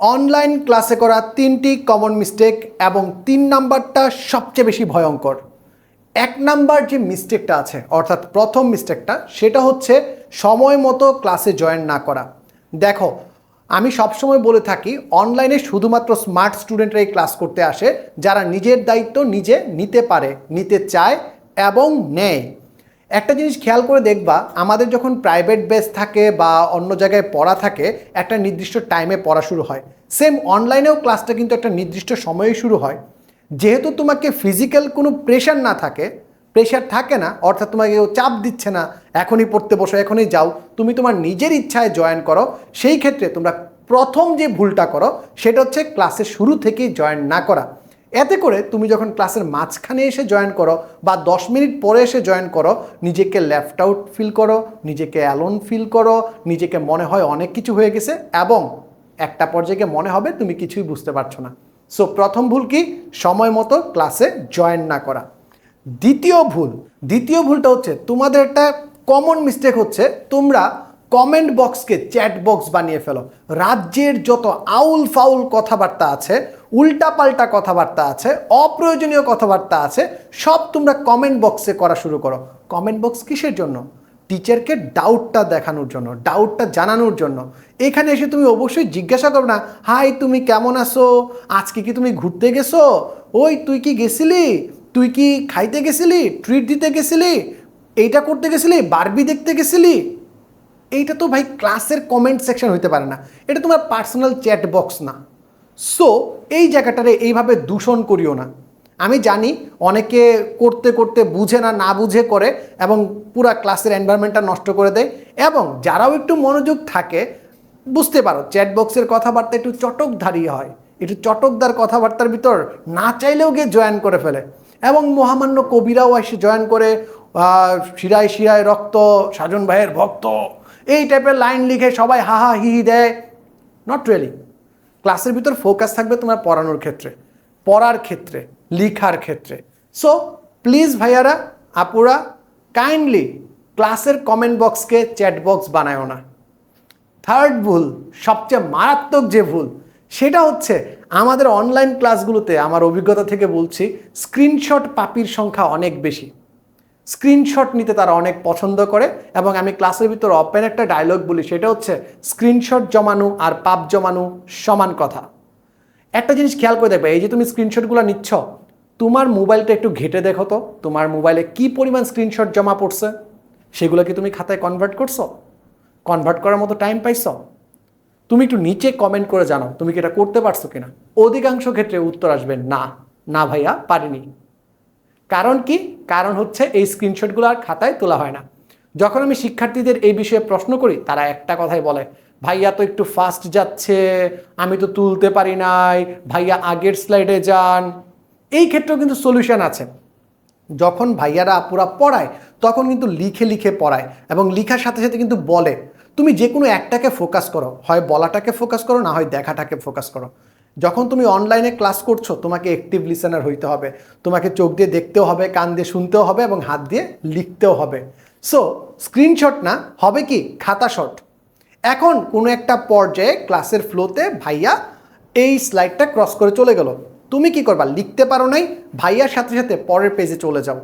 Online ক্লাসে করা তিনটি কমন মিস্টেক এবং তিন নাম্বারটা সবচেয়ে বেশি ভয়ঙ্কর। এক নাম্বার যে মিস্টেকটা আছে, অর্থাৎ প্রথম মিস্টেকটা সেটা হচ্ছে সময় মতো ক্লাসে জয়েন না করা। দেখো, আমি সবসময় বলে থাকি অনলাইনে শুধুমাত্র স্মার্ট স্টুডেন্টরাই ক্লাস করতে আসে, যারা নিজের দায়িত্ব নিজে নিতে পারে, নিতে চায় এবং নেয়। একটা জিনিস খেয়াল করে দেখবা, আমাদের যখন প্রাইভেট বেস থাকে বা অন্য জায়গায় পড়া থাকে, একটা নির্দিষ্ট টাইমে পড়া শুরু হয়। সেম অনলাইনেও ক্লাসটা কিন্তু একটা নির্দিষ্ট সময়ে শুরু হয়। যেহেতু তোমাকে ফিজিক্যাল কোনো প্রেশার না থাকে প্রেশার থাকে না, অর্থাৎ তোমাকে কেউ চাপ দিচ্ছে না, এখনই পড়তে বসো, এখনই যাও, তুমি তোমার নিজের ইচ্ছায় জয়েন করো, সেই ক্ষেত্রে তোমরা প্রথম যে ভুলটা করো, সেটা হচ্ছে ক্লাসের শুরু থেকেই জয়েন না করা। এতে করে তুমি যখন ক্লাসের মাঝখানে এসে জয়েন করো বা দশ মিনিট পরে এসে জয়েন করো, নিজেকে লেফট আউট ফিল করো, নিজেকে অ্যালোন ফিল করো, নিজেকে মনে হয় অনেক কিছু হয়ে গেছে এবং একটা পর্যায়ে মনে হবে তুমি কিছুই বুঝতে পারছ না। সো প্রথম ভুল কি? সময় মতো ক্লাসে জয়েন না করা। দ্বিতীয় ভুল, দ্বিতীয় ভুলটা হচ্ছে তোমাদের একটা কমন মিস্টেক হচ্ছে, তোমরা কমেন্ট বক্সকে চ্যাট বক্স বানিয়ে ফেলো। রাজ্যের যত আউল ফাউল কথাবার্তা আছে উল্টাপাল্টা কথাবার্তা আছে, অপ্রয়োজনীয় কথাবার্তা আছে, সব তোমরা কমেন্ট বক্সে করা শুরু করো। কমেন্ট বক্স কিসের জন্য? টিচারকে ডাউটটা দেখানোর জন্য ডাউটটা জানানোর জন্য। এখানে এসে তুমি অবশ্যই জিজ্ঞাসা করো না, হাই, তুমি কেমন আছো? আজকে কি তুমি ঘুরতে গেছো? ওই, তুই কি গেছিলি? তুই কি খাইতে গেছিলি? ট্রিট দিতে গেছিলি? এইটা করতে গেছিলি? বারবি দেখতে গেছিলি? এইটা তো ভাই ক্লাসের কমেন্ট সেকশন হইতে পারে না। এটা তোমার পার্সোনাল চ্যাট বক্স না। সো এই জায়গাটারে এইভাবে দূষণ করিও না। আমি জানি অনেকে করতে করতে বুঝে না না বুঝে করে এবং পুরা ক্লাসের এনভায়রনমেন্টটা নষ্ট করে দেয় এবং যারাও একটু মনোযোগ থাকে, বুঝতে পারো চ্যাট বক্সের কথাবার্তা একটু চটকধারী হয়। একটু চটকদার কথাবার্তার ভিতর না চাইলেও গিয়ে জয়েন করে ফেলে। এবং মহামান্য কবিরাও এসে জয়েন করে শিরায় শিরায় রক্ত, সাজন ভাইয়ের ভক্ত, এই টাইপের লাইন লিখে সবাই হাহা হা, হি হি দেয়। নট রিয়েলি ক্লাসের ভিতর ফোকাস থাকবে তোমার পড়ানোর ক্ষেত্রে, পড়ার ক্ষেত্রে, লিখার ক্ষেত্রে। সো প্লিজ ভাইয়ারা, আপুরা কাইন্ডলি ক্লাসের কমেন্ট বক্সকে চ্যাট বক্স বানায়ও না। থার্ড ভুল, সবচেয়ে মারাত্মক যে ভুল, সেটা হচ্ছে আমাদের অনলাইন ক্লাসগুলোতে আমার অভিজ্ঞতা থেকে বলছি স্ক্রিনশট পাপির সংখ্যা অনেক বেশি। স্ক্রিনশট নিতে তারা অনেক পছন্দ করে এবং আমি ক্লাসের ভিতর ওপেন একটা ডায়লগ বলি, সেটা হচ্ছে স্ক্রিনশট জমানো আর পাপ জমানো সমান কথা। একটা জিনিস খেয়াল করে দেখবে, এই যে তুমি স্ক্রিনশটগুলো নিচ্ছ, তোমার মোবাইলটা একটু ঘেটে দেখো তো, তোমার মোবাইলে কি পরিমাণ স্ক্রিনশট জমা পড়ছে, সেগুলো কি তুমি খাতায় কনভার্ট করছ? কনভার্ট করার মতো টাইম পাইছো? তুমি একটু নিচে কমেন্ট করে জানাও, তুমি কি এটা করতে পারছ কিনা? অধিকাংশ ক্ষেত্রে উত্তর আসবে না। না ভাইয়া, পারিনি। কারণ কি? কারণ হচ্ছে এই স্ক্রিনশটগুলো আর খাতায় তোলা হয় না। যখন আমি শিক্ষার্থীদের এই বিষয়ে প্রশ্ন করি, তারা একটা কথাই বলে, ভাইয়া তো একটু ফাস্ট যাচ্ছে, আমি তো তুলতে পারি নাই, ভাইয়া আগের স্লাইডে যান। এই ক্ষেত্রেও কিন্তু সলিউশন আছে। যখন ভাইয়ারা আপুরা পড়ায়, তখন কিন্তু লিখে লিখে পড়ায় এবং লিখার সাথে সাথে কিন্তু বলে। তুমি যে কোনো একটাকে ফোকাস করো, হয় বলাটাকে ফোকাস করো, না হয় দেখাটাকে ফোকাস করো। যখন তুমি অনলাইনে ক্লাস করছ, তোমাকে অ্যাক্টিভ লিসেনার হইতে হবে। তোমাকে চোখ দিয়ে দেখতেও হবে, কান দিয়ে শুনতেও হবে এবং হাত দিয়ে লিখতেও হবে। সো স্ক্রিনশট না, হবে কি? খাতা শট এখন কোনো একটা পর্যায়ে ক্লাসের ফ্লোতে ভাইয়া এই স্লাইডটা ক্রস করে চলে গেল। তুমি কি করবা? লিখতে পারো নাই, ভাইয়ার সাথে সাথে পরের পেজে চলে যাও।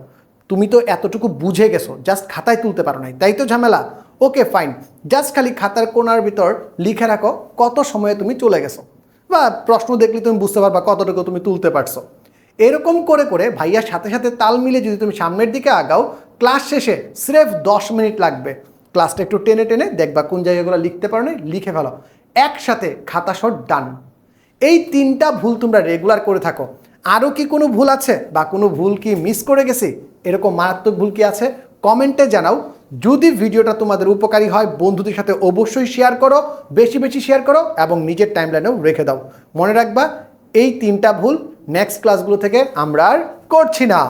তুমি তো এতটুকু বুঝে গেছো জাস্ট খাতায় তুলতে পারো নাই। তাই তো ঝামেলা। ওকে ফাইন জাস্ট খালি খাতার কোনার ভিতর লিখে রাখো, কত সময়ে তুমি চলে গেছো। বা প্রশ্ন দেখলে তুমি বুঝতে পারবা কতটুকু তুমি তুলতে পারছ। এরকম করে করে ভাইয়ার সাথে সাথে তাল মিলে যদি তুমি সামনের দিকে আগাও, ক্লাস শেষে স্রেফ দশ মিনিট লাগবে। ক্লাসটা একটু টেনে টেনে দেখবা কোন জায়গাগুলো লিখতে পারো না লিখে ফেলো। একসাথে খাতা শট ডান। এই তিনটা ভুল তোমরা রেগুলার করে থাকো। আরও কি কোনো ভুল আছে বা কোনো ভুল কি মিস করে গেছি? এরকম মারাত্মক ভুল কি আছে? কমেন্টে জানাও। যদি ভিডিওটা তোমাদের উপকারী হয়, বন্ধুদের সাথে অবশ্যই শেয়ার করো, বেশি বেশি শেয়ার করো এবং নিজের টাইমলাইনেও রেখে দাও। মনে রাখবা, এই তিনটা ভুল নেক্সট ক্লাসগুলো থেকে আমরা আর করছি না।